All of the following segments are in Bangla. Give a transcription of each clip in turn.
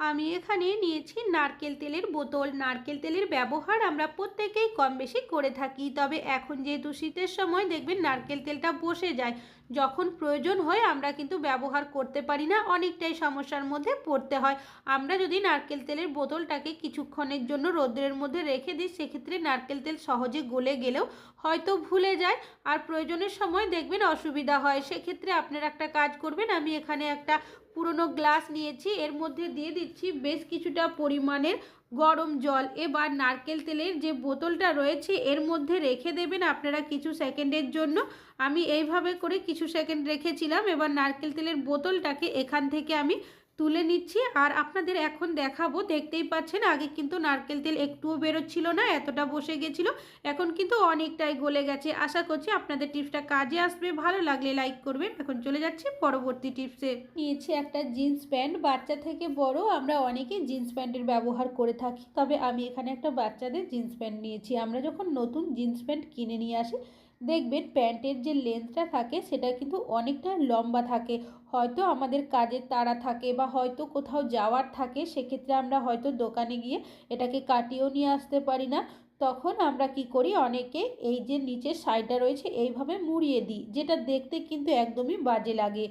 আমি এখানে নিয়েছি নারকেল তেলের বোতল। নারকেল তেলের ব্যবহার আমরা প্রত্যেকেই কম বেশি করে থাকি। তবে এখন যেহেতু শীতের সময় দেখবেন নারকেল তেলটা বসে যায়। যখন প্রয়োজন হয় আমরা কিন্তু ব্যবহার করতে পারি না, অনেকটাই সমস্যার মধ্যে পড়তে হয়। আমরা যদি নারকেল তেলের বোতলটাকে কিছুক্ষণের জন্য রোদ্রের মধ্যে রেখে দিই, সেক্ষেত্রে নারকেল তেল সহজে গলে গেলেও হয়তো ভুলে যায়। আর প্রয়োজনের সময় দেখবেন অসুবিধা হয়। সেক্ষেত্রে আপনারা একটা কাজ করবেন, আমি এখানে একটা পুরনো গ্লাস নিয়েছি, এর মধ্যে দিয়ে দিচ্ছি বেশ কিছুটা পরিমাণের গরম জল এবার নারকেল তেলের যে বোতলটা রয়েছে, এর মধ্যে রেখে দেবেন আপনারা কিছু সেকেন্ডের জন্য। আমি এইভাবে করে কিছু সেকেন্ড রেখেছিলাম, এবার নারকেল তেলের বোতলটাকে এখান থেকে আমি তুলে নিচ্ছি। আর আপনাদের এখন দেখাবো, দেখতেই পাচ্ছেন, আগে কিন্তু নারকেল তেল একটুও বেরোচ্ছিল না, এতটা বসে গেছিল। এখন কিন্তু অনেকটাই গলে গেছে। আশা করছি আপনাদের টিপসটা কাজে আসবে। ভালো লাগলে লাইক করবেন। এখন চলে যাচ্ছি পরবর্তী টিপসে। নিয়েছি একটা জিন্স প্যান্ট। বাচ্চা থেকে বড়, আমরা অনেকে জিন্স প্যান্টের ব্যবহার করে থাকি। তবে আমি এখানে একটা বাচ্চাদের জিন্স প্যান্ট নিয়েছি। আমরা যখন নতুন জিন্স প্যান্ট কিনে নিয়ে আসি, দেখবেন প্যান্টের যে লেন্থটা থাকে, সেটা কিন্তু অনেকটা লম্বা থাকে। হয়তো আমাদের কাজের তাড়া থাকে বা হয়তো কোথাও যাওয়ার থাকে, সেক্ষেত্রে আমরা হয়তো দোকানে গিয়ে এটাকে কাটিয়েও নিয়ে আসতে পারি না। তখন আমরা কি করি, অনেকে এই যে নিচের সাইডটা রয়েছে, এইভাবে মুড়িয়ে দিই, যেটা দেখতে কিন্তু একদমই বাজে লাগে।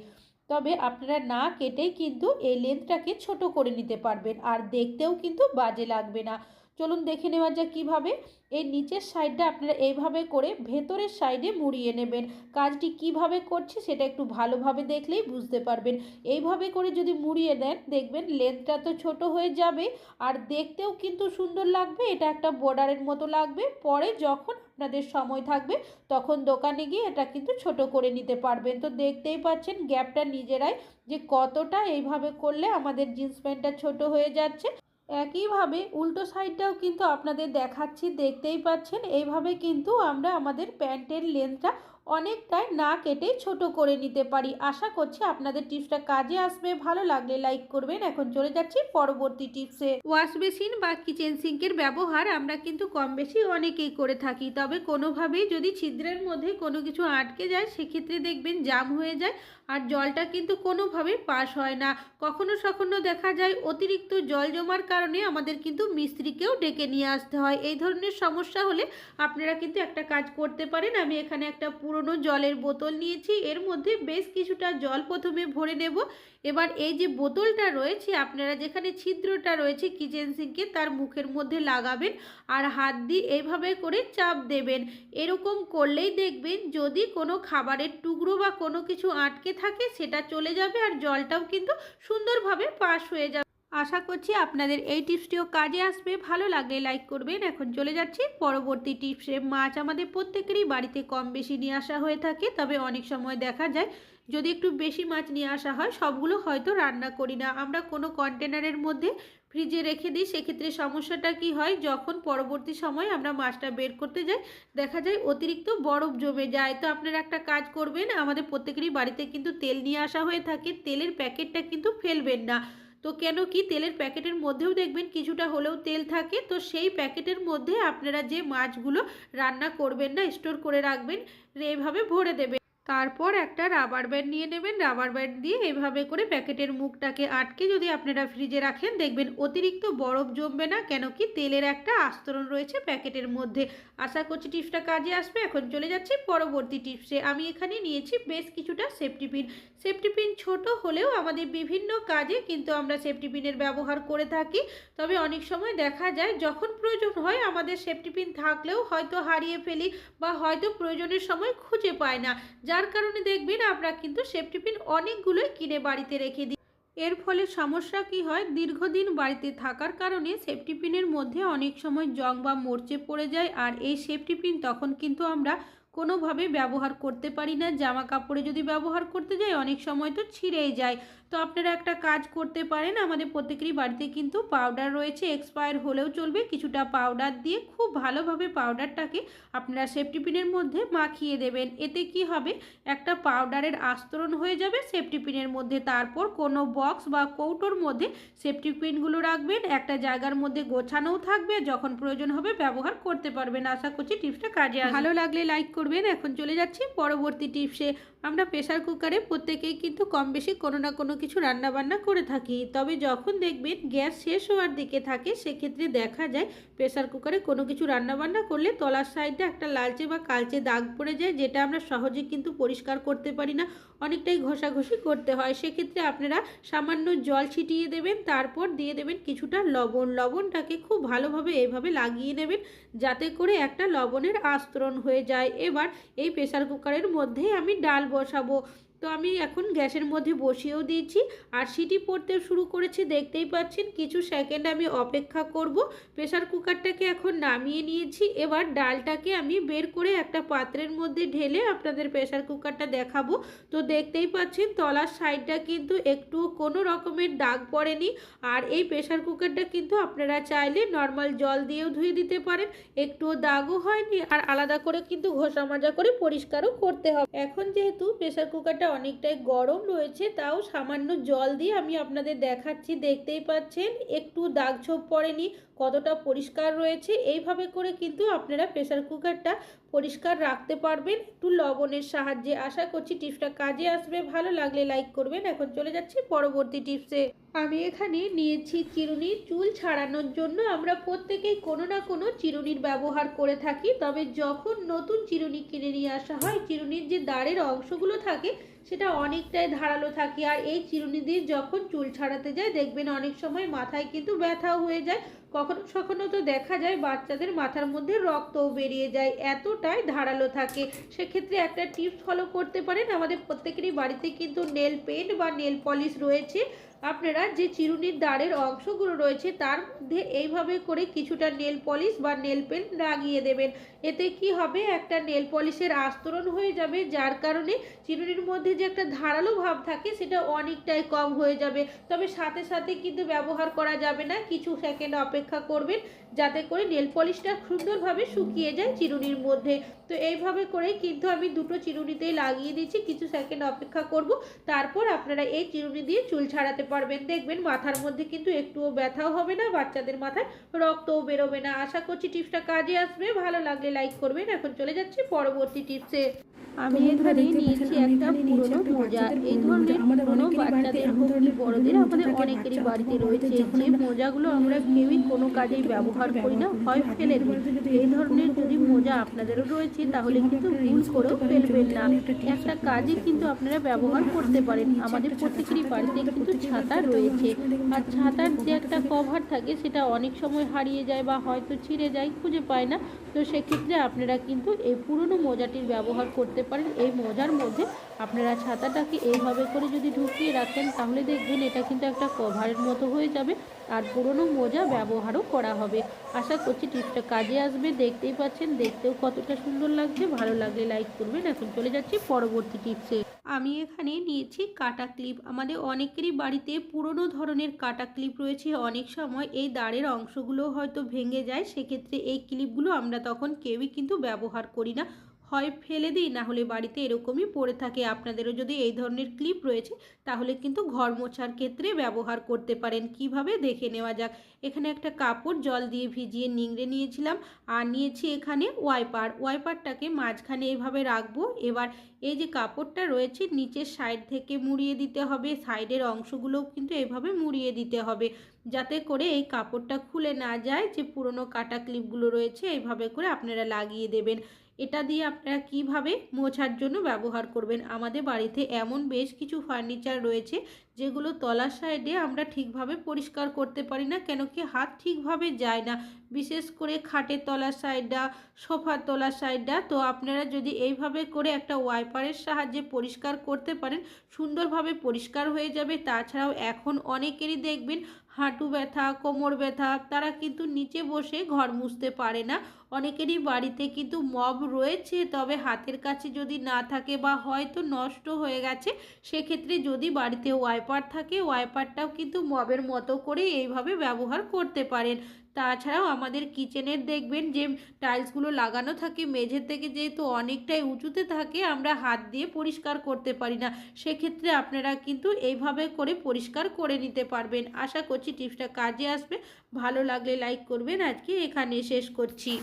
তবে আপনারা না কেটেই কিন্তু এই লেন্থটাকে ছোট করে নিতে পারবেন, আর দেখতেও কিন্তু বাজে লাগবে না। চলুন দেখে নেওয়া যাক কীভাবে। এই নিচের সাইডটা আপনারা এইভাবে করে ভেতরের সাইডে মুড়িয়ে নেবেন। কাজটি কীভাবে করছি সেটা একটু ভালোভাবে দেখলেই বুঝতে পারবেন। এইভাবে করে যদি মুড়িয়ে দেন, দেখবেন লেন্থটা তো ছোট হয়ে যাবে আর দেখতেও কিন্তু সুন্দর লাগবে। এটা একটা বর্ডারের মতো লাগবে। পরে যখন আপনাদের সময় থাকবে, তখন দোকানে গিয়ে এটা কিন্তু ছোট করে নিতে পারবেন। তো দেখতেই পাচ্ছেন গ্যাপটা নিজেরাই যে কতটা এইভাবে করলে আমাদের জিন্স প্যান্টটা ছোট হয়ে যাচ্ছে। একইভাবে উল্টো সাইডটাও কিন্তু আপনাদের দেখাচ্ছি, দেখতেই পাচ্ছেন। এইভাবে কিন্তু আমরা আমাদের প্যান্টের লেন্থটা অনেকটাই না কেটে ছোট করে নিতে পারি। আশা করছি আপনাদের টিপসটা কাজে আসবে। ভালো লাগলে লাইক করবেন। এখন চলে যাচ্ছি পরবর্তী টিপসে। ওয়াশ বেসিন বা কিচেন সিঙ্কের ব্যবহার আমরা কিন্তু কম বেশি অনেকেই করে থাকি। তবে কোনোভাবেই যদি ছিদ্রের মধ্যে কোনো কিছু আটকে যায়, সেক্ষেত্রে দেখবেন জাম হয়ে যায়। আর জলটা কিন্তু কোনোভাবে পাস হয় না। কখনো সখনো দেখা যায় অতিরিক্ত জল জমার কারণে আমাদের কিন্তু মিস্ত্রিকেও ডেকে নিয়ে আসতে হয়। এই ধরনের সমস্যা হলে আপনারা কিন্তু একটা কাজ করতে পারেন। আমি এখানে একটা পুরনো জলের বোতল নিয়েছি। এর মধ্যে বেশ কিছুটা জল প্রথমে ভরে নেব। এবার এই যে বোতলটা রয়েছে, আপনারা যেখানে ছিদ্রটা রয়েছে কিচেন সিঙ্কে তার মুখের মধ্যে লাগাবেন আর হাত দিয়ে এইভাবে করে চাপ দেবেন। এরকম করলেই দেখবেন যদি কোনো খাবারের টুকরো বা কোনো কিছু আটকে থাকে, সেটা চলে যাবে আর জলটাও কিন্তু সুন্দরভাবে পাশ হয়ে যাবে। আশা করছি আপনাদের এই টিপসটিও কাজে আসবে। ভালো লাগলে লাইক করবেন। এখন চলে যাচ্ছি পরবর্তী টিপসে। মাছ আমাদের প্রত্যেকেরই বাড়িতে কম বেশি নিয়ে আসা হয়ে থাকে, তবে অনেক সময় দেখা যায় যদি একটু বেশি মাছ নিয়ে আসা হয়, সবগুলো হয়তো রান্না করি না। আমরা কোনো কন্টেনারের মধ্যে ফ্রিজে রেখে দিই, সেক্ষেত্রে সমস্যাটা কি হয়? যখন পরবর্তী সময় আমরা মাছটা বের করতে যাই, দেখা যায় অতিরিক্ত বরফ জমে যায়। তো আপনারা একটা কাজ করবেন, আমাদের প্রত্যেকেরই বাড়িতে কিন্তু তেল নিয়ে আসা হয়ে থাকে। তেলের প্যাকেটটা কিন্তু ফেলবেন না। তো কেন কি তেলের প্যাকেটের মধ্যেও দেখবেন কিছুটা হলেও তেল থাকে। তো সেই প্যাকেটের মধ্যে আপনারা যে মাছগুলো রান্না করবেন না, স্টোর করে রাখবেন এইভাবে ভরে দেবেন। তারপর একটা রাবার ব্যান্ড নিয়ে নেবেন। রাবার ব্যান্ড দিয়ে এভাবে করে প্যাকেটের মুখটাকে আটকে যদি আপনারা ফ্রিজে রাখেন, দেখবেন অতিরিক্ত বরফ জমবে না, কেন কি তেলের একটা আস্তরণ রয়েছে প্যাকেটের মধ্যে। আশা করছি টিপসটা কাজে আসবে। এখন চলে যাচ্ছি পরবর্তী টিপসে আমি এখানে নিয়েছি বেশ কিছুটা সেফটি পিন সেফটি পিন ছোট হলেও আমাদের বিভিন্ন কাজে কিন্তু আমরা সেফটি পিনের ব্যবহার করে থাকি। তবে অনেক সময় দেখা যায়, যখন প্রয়োজন হয় আমাদের সেফটি পিন থাকলেও হয়তো হারিয়ে ফেলি বা হয়তো প্রয়োজনের সময় খুঁজে পায় না। যার কারণে দেখবেন আমরা কিন্তু সেফটি পিন অনেকগুলোই কিনে বাড়িতে রেখে দিই। এর ফলে সমস্যা কি হয়? দীর্ঘদিন বাড়িতে থাকার কারণে সেফটি পিনের মধ্যে অনেক সময় জং বা মরচে পড়ে যায় আর এই সেফটি পিন তখন কিন্তু আমরা কোনোভাবে ব্যবহার করতে পারি না। জামা কাপড়ে যদি ব্যবহার করতে যাই, অনেক সময় তো ছিঁড়েই যায়। তো আপনারা একটা কাজ করতে পারেন। আমাদের প্রত্যেকেরই বাড়িতে কিন্তু পাউডার রয়েছে। এক্সপায়ার হলেও চলবে। কিছুটা পাউডার দিয়ে খুব ভালোভাবে পাউডারটাকে আপনারা সেফটি পিনের মধ্যে মাখিয়ে দেবেন। এতে কি হবে? একটা পাউডারের আস্তরণ হয়ে যাবে। সেফটি পিনের মধ্যে তারপর কোনো বক্স বা কৌটোর মধ্যে সেফটি পিনগুলো রাখবেন। একটা জায়গার মধ্যে গোছানোও থাকবে। যখন প্রয়োজন হবে ব্যবহার করতে পারবেন। আশা করছি টিপসটা কাজে ভালো লাগলে লাইক করবেন। এখন চলে যাচ্ছি পরবর্তী টিপসে। আমরা প্রেশার কুকারে প্রত্যেকেই কিন্তু কম বেশি কোনো না কোনো কিছু রান্নাবান্না করে থাকি। তবে যখন দেখবেন গ্যাস শেষ হওয়ার দিকে থাকে, সেক্ষেত্রে দেখা যায় প্রেশার কুকারে কোনো কিছু রান্নাবান্না করলে তলার সাইডে একটা লালচে বা কালচে দাগ পড়ে যায়, যেটা আমরা সহজে কিন্তু পরিষ্কার করতে পারি না। অনেকটাই ঘষাঘষি করতে হয়। সেক্ষেত্রে আপনারা সামান্য জল ছিটিয়ে দেবেন, তারপর দিয়ে দেবেন কিছুটা লবণ। লবণটাকে খুব ভালোভাবে এভাবে লাগিয়ে নেবেন, যাতে করে একটা লবণের আস্তরণ হয়ে যায়। এবার এই প্রেশার কুকারের মধ্যে আমি ডাল বসাবো তো আমি এখন গ্যাসের মধ্যে বসিয়েও দিয়েছি আর সিটি পড়তে শুরু করেছে, দেখতেই পাচ্ছেন কিছু সেকেন্ড আমি অপেক্ষা করব। প্রেশার কুকারটাকে এখন নামিয়ে নিয়েছি, এবার ডালটাকে আমি বের করে একটা পাত্রের মধ্যে ঢেলে আপনাদের প্রেশার কুকারটা দেখাবো। তো দেখতেই পাচ্ছেন তলার সাইডটা কিন্তু একটু কোনো রকমের দাগ পড়েনি আর এই প্রেশার কুকারটা কিন্তু আপনারা চাইলে নর্মাল জল দিয়েও ধুয়ে দিতে পারেন, একটুও দাগও হয়নি আর আলাদা করে কিন্তু ঘষা মাজা করে পরিষ্কারও করতে হবে। এখন যেহেতু প্রেশার কুকারটা অনেকটাই গরম রয়েছে, তাও সামান্য জল দিয়ে আমি আপনাদের দেখাচ্ছি, দেখতেই পাচ্ছেন, একটু দাগ ছোপ পড়েনি, কতটা পরিষ্কার রয়েছে, এইভাবে করে কিন্তু আপনারা প্রেসার কুকারটা পরিষ্কার রাখতে পারবেন। একটু লবণের সাহায্যে আশা করছি টিপসটা কাজে আসবে। ভালো লাগলে লাইক করবেন। এখন চলে যাচ্ছি পরবর্তী টিপসে। আমি এখানে নিয়েছি চিরুনি। চুল ছাড়ানোর জন্য আমরা প্রত্যেকেই কোনো না কোনো চিরুনির ব্যবহার করে থাকি। তবে যখন নতুন চিরুনি কিনে নিয়ে আসা হয়, চিরুনির যে দাঁড়ের অংশগুলো থাকে, সেটা অনেকটাই ধারালো থাকে। আর এই চিরুনি দিয়ে যখন চুল ছাড়াতে যায়, দেখবেন অনেক সময় মাথায় কিন্তু ব্যথাও হয়ে যায়। কখনো সখনো তো দেখা যায় বাচ্চাদের মাথার মধ্যে রক্তও বেরিয়ে যায়, এতটাই ধারালো থাকে। সেক্ষেত্রে একটা টিপস ফলো করতে পারেন। আমাদের প্রত্যেকেরই বাড়িতে কিন্তু নেল পেন্ট বা নেল পলিশ রয়েছে। আপনারা যে চিরুনির দাঁড়ের অংশগুলো রয়েছে, তার মধ্যে এইভাবে করে কিছুটা নেল পলিশ বা নেল পেন লাগিয়ে দেবেন। এতে কি হবে? একটা নেল পলিশের আস্তরণ হয়ে যাবে, যার কারণে চিরুনির মধ্যে যে একটা ধারালো ভাব থাকে, সেটা অনেকটাই কম হয়ে যাবে। তবে সাথে সাথে কিন্তু ব্যবহার করা যাবে না। কিছু সেকেন্ড অপেক্ষা করবেন, যাতে করে নেল পলিশটা সুন্দরভাবে শুকিয়ে যায় চিরুনির মধ্যে। তো এইভাবে করে কিন্তু আমি দুটো চিরুনিতেই লাগিয়ে দিচ্ছি। কিছু সেকেন্ড অপেক্ষা করব, তারপর আপনারা এই চিরুনি দিয়ে চুল ছাড়াতে পারবেন। দেখবেন মাথার মধ্যে কিন্তু একটুও ব্যথাও হবে না বাচ্চাদের মাথায় রক্তও বেরোবে না। আশা করছি টিপসটা কাজে আসবে। ভালো লাগলে লাইক করবেন। এখন চলে যাচ্ছি পরবর্তী টিপসে। আমি এখানে নিয়েছি একটা পুরনো মোজা এই ধরনের পুরনো বাচ্চাদের হোক বড়দের আমাদের অনেকেরই বাড়িতে রয়েছে। যে মোজাগুলো আমরা কেউই কোনো কাজেই ব্যবহার করি না হয় ফেলে দিই। এই ধরনের যদি মোজা আপনাদেরও রয়েছে তাহলে কিন্তু ভুল করেও ফেলবেন না। একটা কাজে কিন্তু আপনারা ব্যবহার করতে পারেন। আমাদের প্রত্যেকেরই বাড়িতে কিন্তু ছাতা রয়েছে। আর ছাতার যে একটা কভার থাকে, সেটা অনেক সময় হারিয়ে যায় বা হয়তো ছিঁড়ে যায়, খুঁজে পায় না। তো সেক্ষেত্রে আপনারা কিন্তু এই পুরনো মোজাটির ব্যবহার করতে পারেন। এই মোজার মধ্যে আপনারা ছাতাটাকে এইভাবে করে যদি ঢুকিয়ে রাখেন, তাহলে দেখবেন এটা কিন্তু একটা কভারের মতো হয়ে যাবে আর পুরনো মোজা ব্যবহারও করা হবে। আশা করছি টিপসটা কাজে আসবে। দেখতেই পাচ্ছেন, দেখতেও কতটা সুন্দর লাগছে। ভালো লাগলে লাইক করবেন। এখন চলে যাচ্ছি পরবর্তী টিপসে। আমি এখানে নিয়েছি কাটা ক্লিপ। আমাদের অনেকেরই বাড়িতে পুরনো ধরনের কাটা ক্লিপ রয়েছে। অনেক সময় এই দাঁড়ের অংশগুলো হয়তো ভেঙে যায়। সেক্ষেত্রে এই ক্লিপগুলো আমরা তখন কেউই কিন্তু ব্যবহার করি না। হয় ফেলে দিই, না হলে বাড়িতে এরকমই পড়ে থাকে। আপনাদেরও যদি এই ধরনের ক্লিপ রয়েছে, তাহলে কিন্তু ঘর মোছার ক্ষেত্রে ব্যবহার করতে পারেন। কীভাবে? দেখে নেওয়া যাক। এখানে একটা কাপড় জল দিয়ে ভিজিয়ে নিংড়ে নিয়েছিলাম, আর নিয়েছি এখানে ওয়াইপার। ওয়াইপারটাকে মাঝখানে এভাবে রাখব। এবার এই যে কাপড়টা রয়েছে, নিচের সাইড থেকে মুড়িয়ে দিতে হবে। সাইডের অংশগুলোও কিন্তু এভাবে মুড়িয়ে দিতে হবে, যাতে করে এই কাপড়টা খুলে না যায়। যে পুরনো কাটা ক্লিপগুলো রয়েছে এইভাবে করে আপনারা লাগিয়ে দেবেন। এটা দিয়ে আপনারা কীভাবে মোছার জন্য ব্যবহার করবেন? আমাদের বাড়িতে এমন বেশ কিছু ফার্নিচার রয়েছে, যেগুলো তলার সাইডে আমরা ঠিকভাবে পরিষ্কার করতে পারি না, কেন কি হাত ঠিকভাবে যায় না। বিশেষ করে খাটের তলার সাইডটা সোফার তলার সাইডটা তো আপনারা যদি এইভাবে করে একটা ওয়াইপারের সাহায্যে পরিষ্কার করতে পারেন, সুন্দরভাবে পরিষ্কার হয়ে যাবে। তাছাড়াও এখন অনেকেরই দেখবেন হাঁটু ব্যথা, কোমর ব্যথা, তারা কিন্তু নিচে বসে ঘর মুছতে পারে না। অনেকেরই বাড়িতে কিন্তু মব রয়েছে, তবে হাতের কাছে যদি না থাকে বা হয়তো নষ্ট হয়ে গেছে, সেক্ষেত্রে যদি বাড়িতে ওয়াইপার থাকে, ওয়াইপারটাও কিন্তু মবের মতো করে এইভাবে ব্যবহার করতে পারেন। তাছাড়াও আমাদের কিচেনের দেখবেন যে টাইলসগুলো লাগানো থাকে, মেঝের থেকে যেহেতু অনেকটাই উঁচুতে থাকে, আমরা হাত দিয়ে পরিষ্কার করতে পারি না। সেক্ষেত্রে আপনারা কিন্তু এইভাবে করে পরিষ্কার করে নিতে পারবেন। আশা করছি টিপসটা কাজে আসবে। ভালো লাগলে লাইক করবেন। আজকে এখানে শেষ করছি।